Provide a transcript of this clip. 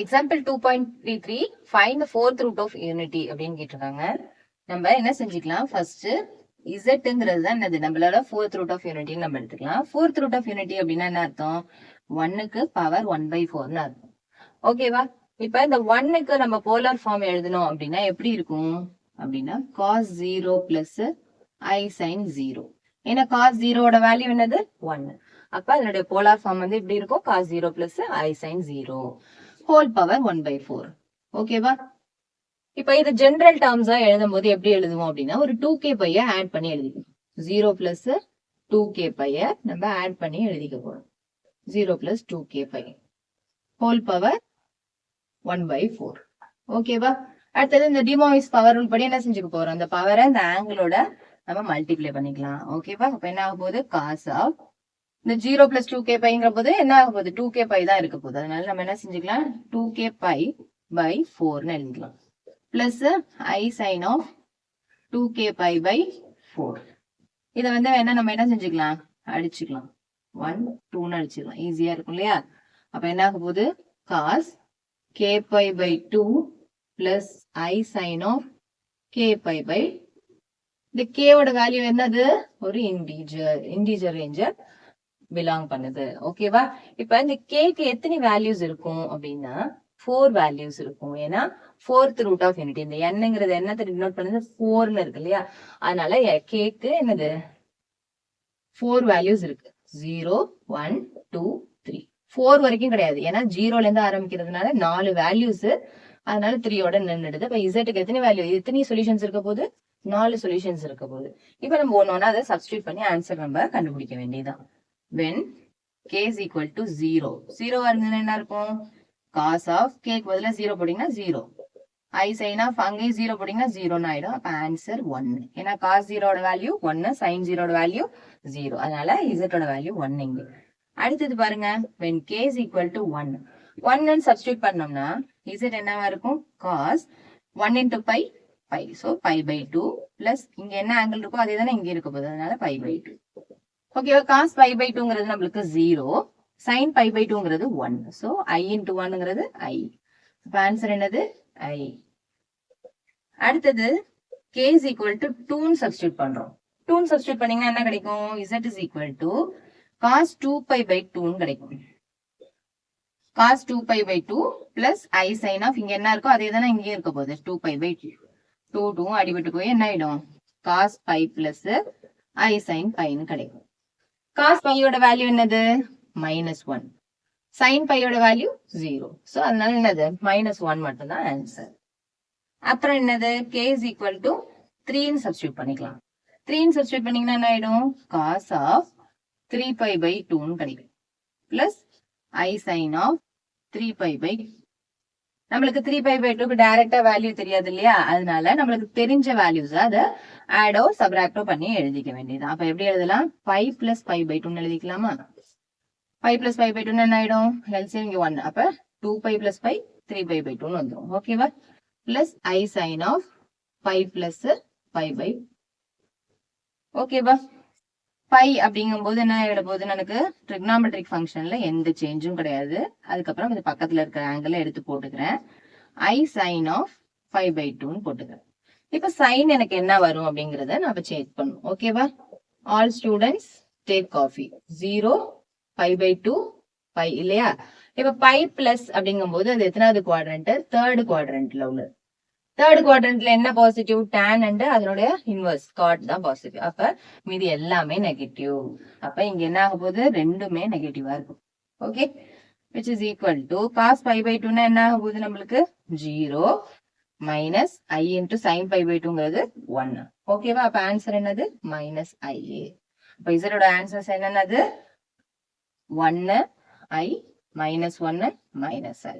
Example two point three three find the fourth root of unity அப்படின்னு கேட்டிருக்காங்க. நம்ம என்ன செஞ்சுக்கலாம்? ஃபர்ஸ்ட் இசட்டுங்கிறது தான் என்னது? நம்மளோட ஃபோர்த் ரூட் ஆஃப் யூனிட்டின்னு நம்ம எடுத்துக்கலாம். ஃபோர்த் ரூட் ஆஃப் யூனிட்டி அப்படின்னா என்ன அர்த்தம்? ஒன்னுக்கு பவர் ஒன் பை ஃபோர்னு அர்த்தம். ஓகேவா இப்ப இந்த ஒன்னுக்கு நம்ம போலார் ஃபார்ம் எழுதணும் அப்படின்னா எப்படி இருக்கும்? அப்படின்னா cos zero plus i sine zero ஏன்னா காஸ் ஜீரோட வேல்யூ என்னது? ஒன்னு அப்ப அதனுடைய போலார் ஃபார்ம் வந்து எப்படி இருக்கும்? Cos zero plus i sine zero whole power one by four ஓகேவா இப்ப இது ஜென்ரல் டேர்ம்ஸா எழுதும் போது எப்படி எழுதுவோம் அப்படின்னா ஒரு டூ கே பைய ஆட் பண்ணி எழுதிக்கணும். ஜீரோ பிளஸ் டூ கே பைய நம்ம ஆட் பண்ணி எழுதிக்க போறோம். Zero plus two k pi. Whole power one by four ஓகேவா அடுத்தது இந்த டிமோவிஸ் பவர் படி என்ன செஞ்சுக்க போறோம்? அந்த பவரை இந்த ஆங்கிளோட நம்ம மல்டிப்ளை பண்ணிக்கலாம். ஓகேவா அப்ப என்ன ஆகும் போது காஸ் ஆஃப் இந்த ஜீரோ பிளஸ் டூ கே பைங்கிற போது என்ன ஆக போகுது டூ கே பை தான் இருக்க போகுது. அதனால நம்ம என்ன செஞ்சுக்கலாம்? டூ கே பை பை ஃபோர்னு எழுதிக்கலாம். Plus i sine of two k pi by four இதை வந்து வேணா நம்ம என்ன செஞ்சுக்கலாம்? அடிச்சுக்கலாம். ஒன் டூன்னு அடிச்சுக்கலாம். ஈஸியா இருக்கும் இல்லையா? அப்ப என்ன ஆக போகுது? Cos k pi by two plus i sine of k pi by இந்த கேவோட வேல்யூ என்னது? ஒரு இன்டீஜர் இன்டீஜர் ரேஞ்சர் பிலாங் பண்ணுது. ஓகேவா இப்ப இந்த கேக்கு எத்தனை வேல்யூஸ் இருக்கும் அப்படின்னா ஃபோர் வேல்யூஸ் இருக்கும். ஏன்னா ஃபோர்த் ரூட் ஆஃப் யூனிட்டி இந்த என்னங்கிறது என்னத்தை டினோட் பண்ணது? ஃபோர்னு இருக்கு இல்லையா? அதனால கேக்கு என்னது? ஃபோர் வேல்யூஸ் இருக்கு. Zero one two three four வரைக்கும் கிடையாது. ஏன்னா ஜீரோல இருந்து ஆரம்பிக்கிறதுனால நாலு வேல்யூஸ் அதனால த்ரீயோட நின்றுடுது இப்ப இசட்டுக்கு எத்தனை வேல்யூ எத்தனை சொல்யூஷன்ஸ் இருக்க போது நாலு சொல்யூஷன்ஸ் இருக்க போகுது. இப்ப நம்ம ஒன்னு ஒன்னா அதை சப்ஸ்டியூட் பண்ணி ஆன்சர் நம்ம கண்டுபிடிக்க வேண்டியதான் when k is equal to zero ஜீரோவா இருந்ததுன்னா என்ன இருக்கும்? காஸ் ஆஃப் கேக்கு பதிலா ஜீரோ போட்டீங்கன்னா ஜீரோ ஐ சைன் ஆஃப் அங்கேயும் ஜீரோ போட்டீங்கன்னா ஜீரோன்னு ஆயிடும். அப்ப ஆன்சர் ஒன்னு ஏன்னா காஸ் ஓட வேல்யூ ஒன்னு சைன் ஜீரோட வேல்யூ ஜீரோ அதனால இசட்டோட வேல்யூ 1 இங்க. அடுத்தது பாருங்க. When k is equal to one ஒன்னு சப்ஸ்டியூட் பண்ணோம்னா இசட் என்னவா இருக்கும்? Cos one into pi pi. So pi by two plus இங்க என்ன ஆங்கிள் இருக்கோ அதே தானே இங்க இருக்க போகுது. அதனால pi பை டூ ஓகேவா காஸ் பை பை டூங்கிறது நம்மளுக்கு ஜீரோ சைன் பை பை டூங்கிறது ஒன் ஸோ ஐ இன்டூ ஒன்னுங்கிறது ஐ இப்போ ஆன்சர் என்னது? ஐ அடுத்தது கே இஸ் ஈக்குவல் டு டூன்னு சப்ஸ்டியூட் பண்றோம். டூன்னு சப்ஸ்டியூட் பண்ணீங்கன்னா என்ன கிடைக்கும்? Z is equal to cos two pi by டூன்னு கிடைக்கும். Cos two pi by two plus i sine of இங்க என்ன இருக்கோ அதே தானே இங்கேயும் இருக்க போகுது. Two pi by two two two அடிபட்டு போய் என்ன ஆயிடும்? Cos pi plus i sine பைன்னு கிடைக்கும். காஸ் பையோட வேல்யூ என்னது? மைனஸ் ஒன் சைன் பையோட வேல்யூ ஜீரோ ஸோ அதனால என்னது? மைனஸ் ஒன் மட்டும்தான் ஆன்சர் அப்புறம் என்னது? கே இஸ் ஈக்குவல் டு த்ரீன்னு சப்ஸ்டியூட் பண்ணிக்கலாம். த்ரீன்னு சப்ஸ்டியூட் பண்ணீங்கன்னா என்ன ஆயிடும்? Cos of three pi by டூன்னு கிடைக்கும். Plus i sine of three pi by நம்மளுக்கு த்ரீ பை பை டூக்கு டைரக்டா வேல்யூ தெரியாது இல்லையா? அதனால நம்மளுக்கு தெரிஞ்ச வேல்யூஸ் அதை ஆடோ சப்ராக்டோ பண்ணி எழுதிக்க வேண்டியது அப்ப எப்படி எழுதலாம்? ஃபைவ் பிளஸ் ஃபைவ் பை டூன்னு எழுதிக்கலாமா? ஃபைவ் பிளஸ் ஃபைவ் பை டூன்னு என்ன ஆயிடும்? எல்சிஎம் இங்க ஒன் அப்ப two pi plus five three pi by டூன்னு வந்துடும் ஓகேவா plus i sine of five plus five pi ஓகேவா பை அப்படிங்கும்போது என்ன ஆகிட போது எனக்கு ட்ரிக்னாமெட்ரிக் ஃபங்க்ஷன்ல எந்த சேஞ்சும் கிடையாது. அதுக்கப்புறம் இது பக்கத்துல இருக்கிற ஆங்கிள் எடுத்து போட்டுக்கிறேன். I sine of five pi டூன்னு போட்டுக்கிறேன். இப்ப சைன் எனக்கு என்ன வரும் அப்படிங்கறத நம்ம சேஞ்ச் பண்ணும் ஓகேவா all students take coffee zero five pi two pi இல்லையா? இப்ப பை பிளஸ் அப்படிங்கும்போது அது எத்தனாவது குவாட்ரண்ட் தேர்ட் குவாட்ரண்ட்ல உள்ளது. தேர்ட் குவாட்ரண்ட்ல என்ன பாசிட்டிவ் டேன் அண்ட் அதனுடைய இன்வர்ஸ் காட் தான் பாசிட்டிவ் அப்ப மீதி எல்லாமே நெகட்டிவ் அப்ப இங்க என்ன ஆக போகுது? ரெண்டுமே நெகட்டிவா இருக்கும். Okay which is equal to cos pi by டூனா என்ன ஆக போகுது நம்மளுக்கு? Zero minus i into sine pi by டூங்கிறது one ஓகேவா அப்ப ஆன்சர் என்னது? மைனஸ் ஐ அப்ப இசரோட ஆன்சர்ஸ் என்னென்னது? ஒன்னு ஐ மைனஸ் ஒன்னு மைனஸ் ஐ